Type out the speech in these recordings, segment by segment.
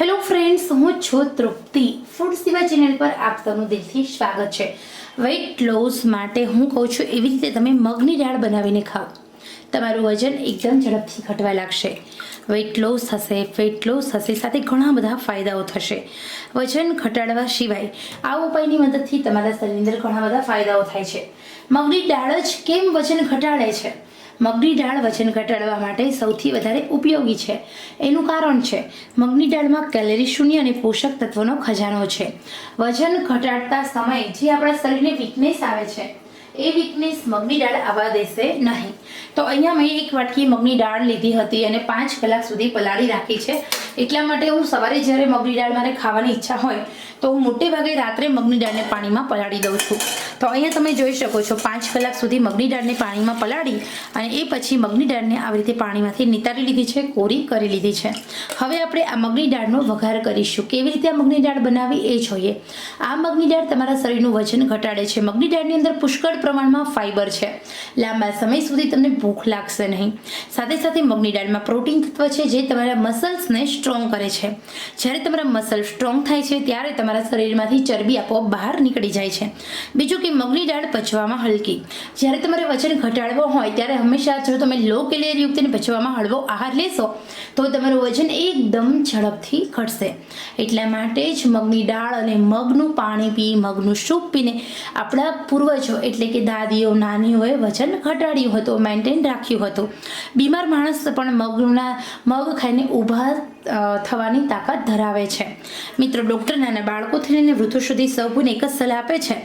Hello friends, હું છું તૃપ્તિ. Food સેવા ચેનલ પર આપ સૌનું દિલથી સ્વાગત છે. વેઇટ લોસ માટે હું કહું છું, એવી રીતે તમે મગની દાળ બનાવીને ખાઓ. તમારું વજન એકદમ ઝડપથી ઘટવા લાગશે. વેઇટ લોસ થશે વેઇટ લોસ થશે સાથે ઘણા બધા ફાયદાઓ થશે. વજન ઘટાડવા સિવાય આ ઉપાયની મદદથી તમારા શરીરની અંદર ઘણા બધા ફાયદાઓ થાય છે. મગની દાળ જ કેમ વજન ઘટાડે છે? મગની દાળ વજન ઘટાડવા માટે સૌથી વધારે ઉપયોગી છે. એનું કારણ છે, મગની દાળમાં કેલરી શૂન્ય અને પોષક તત્વોનો ખજાનો છે. વજન ઘટાડતા સમયે જે આપણા શરીરને વીકનેસ આવે છે, એ વીકનેસ મગની દાળ આવવા દેશે નહીં. તો અહીંયા મેં એક વાટકી મગની દાળ લીધી હતી અને પાંચ કલાક સુધી પલાળી રાખી છે. એટલા માટે હું સવારે જ્યારે મગની દાળ મારે ખાવાની ઈચ્છા હોય, તો હું મોટે ભાગે રાત્રે મગની દાળને પાણીમાં પલાળી દઉં છું. તો અહીંયા તમે જોઈ શકો છો, પાંચ કલાક સુધી મગની દાળને પાણીમાં પલાળી અને એ પછી મગની દાળને આવી રીતે પાણીમાંથી નિતારી લીધી છે, કોરી કરી લીધી છે. હવે આપણે આ મગની દાળનો વઘાર કરીશું. કેવી રીતે આ મગની દાળ બનાવી એ જોઈએ. આ મગની દાળ તમારા શરીરનું વજન ઘટાડે છે. મગની દાળની અંદર પુષ્કળ પ્રમાણમાં ફાઇબર છે. લાંબા સમય સુધી તમને ભૂખ લાગશે નહીં. સાથે સાથે મગની દાળમાં પ્રોટીન તત્વ છે જે તમારા મસલ્સને સ્ટ્રોંગ કરે છે. જ્યારે તમારા મસલ સ્ટ્રોંગ થાય છે ત્યારે તમારા શરીરમાંથી ચરબી આપોઆપ બહાર નીકળી જાય છે. બીજું કે મગની દાળ પચવામાં હલકી. જ્યારે તમારે વજન ઘટાડવો હોય ત્યારે હંમેશા જો તમે લો કેલેરીયુક્ત અને પચવામાં હળવો આહાર લેશો, તો તમારું વજન એકદમ ઝડપથી ઘટશે. એટલા માટે જ મગની દાળ અને મગનું પાણી પી, મગનું સૂપ પીને આપણા પૂર્વજો એટલે કે દાદીઓ, નાનીઓએ વજન ઘટાડ્યું હતું. મેન્ટેન રાખ્યું હતું. બીમાર માણસ પણ મગના, મગ ખાઈને ઊભા થવાની તાકાત ધરાવે છે. મિત્રો, ડૉક્ટર નાના બાળકોથી લઈને વૃદ્ધો સુધી સૌને એક જ સલાહ આપે છે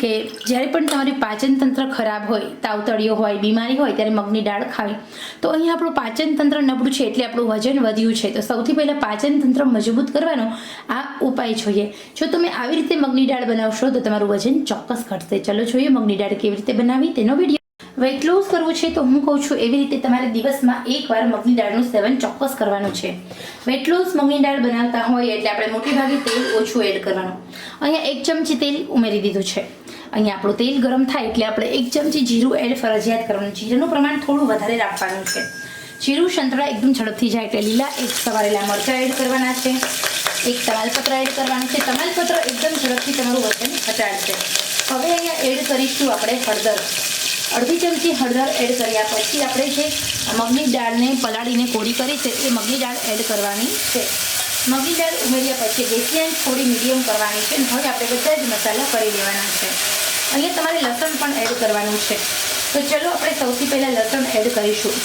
કે જ્યારે પણ તમારી પાચન તંત્ર ખરાબ હોય તાવતળીઓ હોય, બીમારી હોય, ત્યારે મગની દાળ ખાવી. તો અહીં આપણું પાચન તંત્ર નબળું છે એટલે આપણું વજન વધ્યું છે. તો સૌથી પહેલાં પાચન તંત્ર મજબૂત કરવાનો આ ઉપાય જોઈએ. જો તમે આવી રીતે મગની દાળ બનાવશો, તો તમારું વજન ચોક્કસ ઘટશે. ચલો જોઈએ મગની દાળ કેવી રીતે બનાવી તેનો વીડિયો વેઇટ લોસ કરવું છે તો હું કહું છું, એવી રીતે તમારે દિવસમાં એકવાર મગની દાળનું સેવન ચોક્કસ કરવાનું છે. વેઇટ લોસ મગની દાળ બનાવતા હોય એટલે આપણે મોટી ભાગે તેલ ઓછું એડ કરવાનું. અહીંયા એક ચમચી તેલ ઉમેરી દીધું છે. અહીંયા આપણું તેલ ગરમ થાય એટલે આપણે એક ચમચી જીરું એડ ફરજિયાત કરવાનું. જીરાનું પ્રમાણ થોડું વધારે રાખવાનું છે. જીરું સંતળા એકદમ ઝડપથી જાય એટલે લીલા એક સવારેલા મરચાં એડ કરવાના છે. એક તમાલપત્ર એડ કરવાનું છે. તમાલપત્ર એકદમ ઝડપથી તમારું વજન ઘટાડશે. હવે અહીંયા એડ કરીશું આપણે હળદર. અડધી ચમચી હળદર એડ કર્યા પછી આપણે જે મગની દાળને પલાળીને કોરી કરી છે, એ મગની દાળ એડ કરવાની છે. મગની દાળ ઉમેર્યા પછી ગેસની આંચ થોડી મીડિયમ કરવાની છે અને હવે આપણે બધા જ મસાલા કરી લેવાના છે. અહીંયા તમારે લસણ પણ એડ કરવાનું છે. તો ચલો આપણે સૌથી પહેલાં લસણ એડ કરીશું.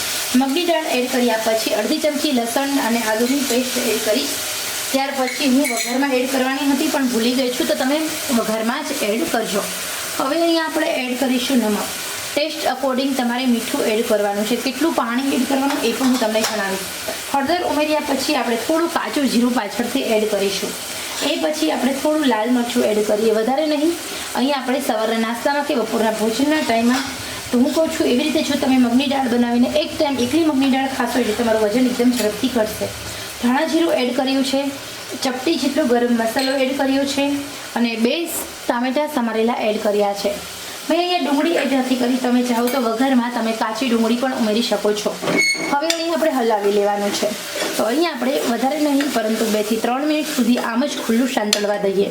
મગની દાળ એડ કર્યા પછી અડધી ચમચી લસણ અને આદુની પેસ્ટ એડ કરીશ ત્યાર પછી હું વઘારમાં એડ કરવાની હતી પણ ભૂલી ગઈ છું, તો તમે વઘારમાં જ એડ કરજો. હવે અહીંયા આપણે એડ કરીશું નમક. ટેસ્ટ અકોર્ડિંગ તમારે મીઠું એડ કરવાનું છે. કેટલું પાણી એડ કરવાનું એ પણ હું તમને જણાવીશ. હળદર ઉમેર્યા પછી આપણે થોડું કાચું જીરું પાછળથી એડ કરીશું. એ પછી આપણે થોડું લાલ મરચું એડ કરીએ. વધારે નહીં. અહીંયા આપણે સવારના નાસ્તામાં કે બપોરના ભોજનના ટાઈમમાં તો હું કહું છું. એવી રીતે જો તમે મગની દાળ બનાવીને એક ટાઈમ એકલી મગની દાળ ખાશો એટલે તમારું વજન એકદમ ઝડપથી ઘટશે. ધાણા જીરું એડ કર્યું છે. ચપટી જેટલો ગરમ મસાલો એડ કર્યો છે. અને બે ટામેટાં સમારેલા એડ કર્યા છે. મેં અહીંયા ડુંગળી એડ નથી કરી. તમે ચાહો તો વઘારમાં તમે કાચી ડુંગળી પણ ઉમેરી શકો છો. હવે અહીં આપણે હલાવી લેવાનું છે. તો અહીંયા આપણે વધારે નહીં, પરંતુ બેથી ત્રણ મિનિટ સુધી આમ જ ખુલ્લું શાંતળવા દઈએ.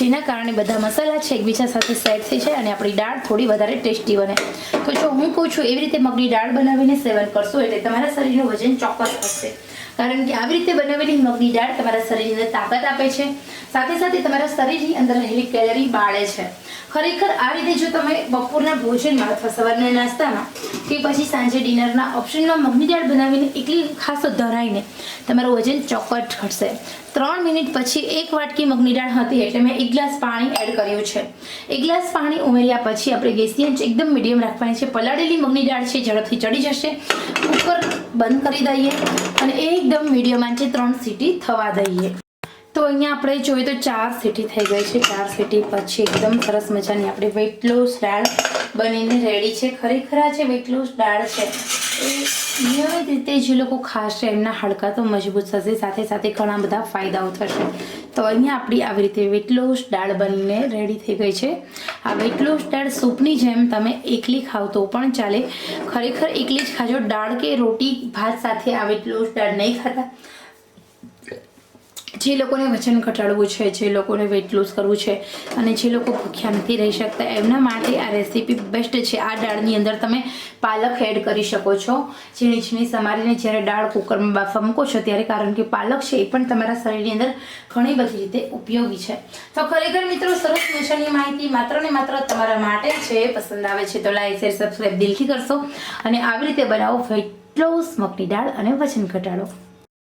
જેના કારણે બધા મસાલા છે એકબીજા સાથે સેટ થઈ જાય અને આપણી દાળ થોડી વધારે ટેસ્ટી બને. તો જો હું કહું છું એવી રીતે મગની દાળ બનાવીને સેવન કરશો એટલે તમારા શરીરનું વજન ચોક્કસ વધશે. કારણ કે આવી રીતે બનાવેલી મગની દાળ તમારા શરીરને તાકાત આપે છે. સાથે સાથે તમારા શરીરની અંદર રહેલી કેલરી બાળે છે. ખરેખર આ રીતે જો તમે બપોરના ભોજનમાં અથવા સવારના નાસ્તામાં કે પછી સાંજે ડિનરના ઓપ્શનમાં મગની દાળ બનાવીને એકલી ખાસ ધરાઈને તમારું વજન ચોક્કસ ઘટશે. ત્રણ મિનિટ પછી એક વાટકી મગની દાળ હતી એટલે મેં એક ગ્લાસ પાણી એડ કર્યું છે. એક ગ્લાસ પાણી ઉમેર્યા પછી આપણે ગેસની આંચ એકદમ મીડિયમ રાખવાની છે. પલાળેલી મગની દાળ છે, ઝડપથી ચડી જશે. કુકર બંધ કરી દઈએ અને એકદમ મીડિયમ આંચે ત્રણ સીટી થવા દઈએ. તો અહીંયા આપણે જોઈએ તો ચાર સીટી થઈ ગઈ છે. ચાર સીટી પછી એકદમ સરસ મજાની આપણે વેટ લોસ દાળ બનીને રેડી છે. ખરેખર આ જે વેટ દાળ છે. એ નિયમિત રીતે જે લોકો ખાશે, એમના હાડકાં તો મજબૂત થશે. સાથે સાથે ઘણા બધા ફાયદાઓ થશે. તો અહીંયા આપણી આવી રીતે વેટ લોસ દાળ બનીને રેડી થઈ ગઈ છે. આ વેટ લોસ દાળ સૂપની જેમ તમે એકલી ખાવ તો પણ ચાલે. ખરેખર એકલી જ ખાજો. દાળ કે રોટી, ભાત સાથે આ વેટ લોસ દાળ નહીં ખાતા. જે લોકોને વજન ઘટાડવું છે, જે લોકોને વેઇટ લૂઝ કરવું છે અને જે લોકો ભૂખ્યા નથી રહી શકતા, એમના માટે આ રેસીપી બેસ્ટ છે. આ દાળની અંદર તમે પાલક એડ કરી શકો છો. ઝીણી ઝીણી સમારીને જ્યારે દાળ કુકરમાં બાફવા મૂકો છો, ત્યારે કારણ કે પાલક છે એ પણ તમારા શરીરની અંદર ઘણી બધી રીતે ઉપયોગી છે. તો ખરેખર મિત્રો, સરસ મજાની માહિતી માત્ર ને માત્ર તમારા માટે છે. પસંદ આવે છે તો લાઈક શેર સબસ્ક્રાઈબ દિલથી કરશો. અને આવી રીતે બનાવો વેઇટ લોસ મગની દાળ અને વજન ઘટાડો.